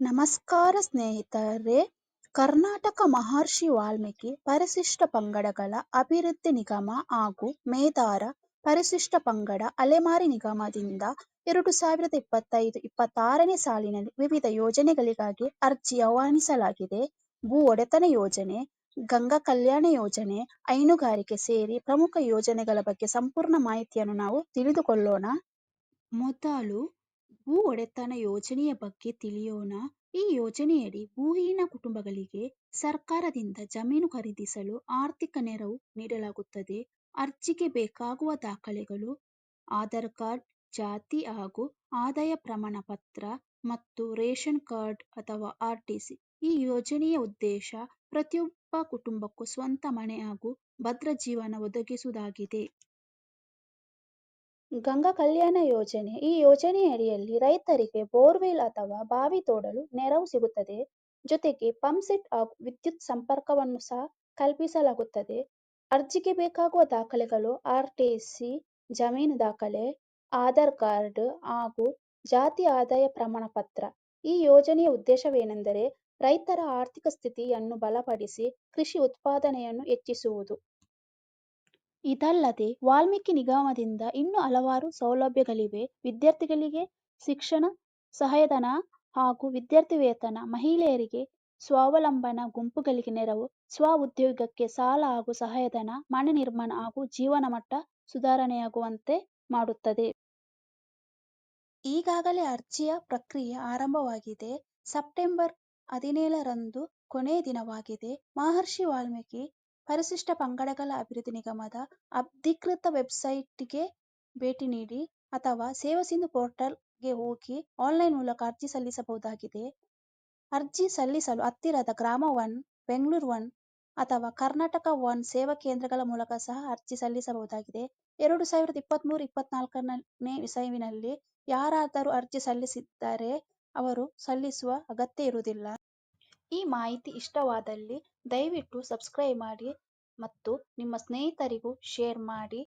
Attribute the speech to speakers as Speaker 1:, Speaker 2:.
Speaker 1: ನಮಸ್ಕಾರ ಸ್ನೇಹಿತರೆ, ಕರ್ನಾಟಕ ಮಹರ್ಷಿ ವಾಲ್ಮೀಕಿ ಪರಿಶಿಷ್ಟ ಪಂಗಡಗಳ ಅಭಿವೃದ್ಧಿ ನಿಗಮ ಹಾಗೂ ಮೇದಾರ ಪರಿಶಿಷ್ಟ ಪಂಗಡ ಅಲೆಮಾರಿ ನಿಗಮದಿಂದ ಎರಡು ಸಾವಿರದ ಇಪ್ಪತ್ತೈದು ಇಪ್ಪತ್ತಾರನೇ ಸಾಲಿನಲ್ಲಿ ವಿವಿಧ ಯೋಜನೆಗಳಿಗಾಗಿ ಅರ್ಜಿ ಆಹ್ವಾನಿಸಲಾಗಿದೆ. ಭೂ ಒಡೆತನ ಯೋಜನೆ, ಗಂಗಾ ಕಲ್ಯಾಣ ಯೋಜನೆ, ಹೈನುಗಾರಿಕೆ ಸೇರಿ ಪ್ರಮುಖ ಯೋಜನೆಗಳ ಬಗ್ಗೆ ಸಂಪೂರ್ಣ ಮಾಹಿತಿಯನ್ನು ನಾವು ತಿಳಿದುಕೊಳ್ಳೋಣ. ಮೊದಲು ಭೂ ಒಡೆತನ ಯೋಜನೆಯ ಬಗ್ಗೆ ತಿಳಿಯೋಣ? ಈ ಯೋಜನೆಯಡಿ ಭೂಹೀನ ಕುಟುಂಬಗಳಿಗೆ ಸರ್ಕಾರದಿಂದ ಜಮೀನು ಖರೀದಿಸಲು ಆರ್ಥಿಕ ನೆರವು ನೀಡಲಾಗುತ್ತದೆ. ಅರ್ಜಿಗೆ ಬೇಕಾಗುವ ದಾಖಲೆಗಳು, ಆಧಾರ್ ಕಾರ್ಡ್, ಜಾತಿ ಹಾಗೂ ಆದಾಯ ಪ್ರಮಾಣ ಪತ್ರ ಮತ್ತು ರೇಷನ್ ಕಾರ್ಡ್ ಅಥವಾ ಆರ್ಟಿಸಿ ಈ ಯೋಜನೆಯ ಉದ್ದೇಶ ಪ್ರತಿಯೊಬ್ಬ ಕುಟುಂಬಕ್ಕೂ ಸ್ವಂತ ಮನೆ ಹಾಗೂ ಭದ್ರ ಜೀವನ ಒದಗಿಸುವುದಾಗಿದೆ. ಗಂಗಾ ಕಲ್ಯಾಣ ಯೋಜನೆ. ಈ ಯೋಜನೆಯಡಿಯಲ್ಲಿ ರೈತರಿಗೆ ಬೋರ್ವೆಲ್ ಅಥವಾ ಬಾವಿ ತೋಡಲು ನೆರವು ಸಿಗುತ್ತದೆ. ಜೊತೆಗೆ ಪಂಪ್ ಸೆಟ್ ಹಾಗೂ ವಿದ್ಯುತ್ ಸಂಪರ್ಕವನ್ನು ಸಹ ಕಲ್ಪಿಸಲಾಗುತ್ತದೆ. ಅರ್ಜಿಗೆ ಬೇಕಾಗುವ ದಾಖಲೆಗಳು ಆರ್ಟಿಸಿ, ಜಮೀನು ದಾಖಲೆ, ಆಧಾರ್ ಕಾರ್ಡ್ ಹಾಗೂ ಜಾತಿ ಆದಾಯ ಪ್ರಮಾಣ ಪತ್ರ ಈ ಯೋಜನೆಯ ಉದ್ದೇಶವೇನೆಂದರೆ ರೈತರ ಆರ್ಥಿಕ ಸ್ಥಿತಿಯನ್ನು ಬಲಪಡಿಸಿ ಕೃಷಿ ಉತ್ಪಾದನೆಯನ್ನು ಹೆಚ್ಚಿಸುವುದು. ಇದಲ್ಲದೆ ವಾಲ್ಮೀಕಿ ನಿಗಮದಿಂದ ಇನ್ನೂ ಹಲವಾರು ಸೌಲಭ್ಯಗಳಿವೆ. ವಿದ್ಯಾರ್ಥಿಗಳಿಗೆ ಶಿಕ್ಷಣ, ಸಹಾಯಧನ ಹಾಗೂ ವಿದ್ಯಾರ್ಥಿ ವೇತನ, ಮಹಿಳೆಯರಿಗೆ ಸ್ವಾವಲಂಬನ ಗುಂಪುಗಳಿಗೆ ನೆರವು, ಸ್ವ ಉದ್ಯೋಗಕ್ಕೆ ಸಾಲ ಹಾಗೂ ಸಹಾಯಧನ, ಮನೆ ನಿರ್ಮಾಣ ಹಾಗೂ ಜೀವನ ಮಟ್ಟ ಸುಧಾರಣೆಯಾಗುವಂತೆ ಮಾಡುತ್ತದೆ. ಈಗಾಗಲೇ ಅರ್ಜಿಯ ಪ್ರಕ್ರಿಯೆ ಆರಂಭವಾಗಿದೆ. ಸೆಪ್ಟೆಂಬರ್ ಹದಿನೇಳರಂದು ಕೊನೆಯ ದಿನವಾಗಿದೆ. ಮಹರ್ಷಿ ವಾಲ್ಮೀಕಿ ಪರಿಶಿಷ್ಟ ಪಂಗಡಗಳ ಅಭಿವೃದ್ಧಿ ನಿಗಮದ ಅಧಿಕೃತ ವೆಬ್ಸೈಟ್ಗೆ ಭೇಟಿ ನೀಡಿ ಅಥವಾ ಸೇವಾ ಸಿಂಧು ಪೋರ್ಟಲ್ಗೆ ಹೋಗಿ ಆನ್ಲೈನ್ ಮೂಲಕ ಅರ್ಜಿ ಸಲ್ಲಿಸಬಹುದಾಗಿದೆ. ಅರ್ಜಿ ಸಲ್ಲಿಸಲು ಹತ್ತಿರದ ಗ್ರಾಮ ಒನ್, ಬೆಂಗಳೂರು ಒನ್ ಅಥವಾ ಕರ್ನಾಟಕ ಒನ್ ಸೇವಾ ಕೇಂದ್ರಗಳ ಮೂಲಕ ಸಹ ಅರ್ಜಿ ಸಲ್ಲಿಸಬಹುದಾಗಿದೆ. ಎರಡು ಸಾವಿರದ ಇಪ್ಪತ್ತ್ ಮೂರು ಇಪ್ಪತ್ನಾಲ್ಕನೇ ಇಸವಿನಲ್ಲಿ ಯಾರಾದರೂ ಅರ್ಜಿ ಸಲ್ಲಿಸಿದ್ದರೆ ಅವರು ಸಲ್ಲಿಸುವ ಅಗತ್ಯ ಇರುವುದಿಲ್ಲ. ಈ ಮಾಹಿತಿ ಇಷ್ಟವಾದಲ್ಲಿ ದಯವಿಟ್ಟು ಸಬ್ಸ್ಕ್ರೈಬ್ ಮಾಡಿ ಮತ್ತು ನಿಮ್ಮ ಸ್ನೇಹಿತರಿಗೂ ಶೇರ್ ಮಾಡಿ.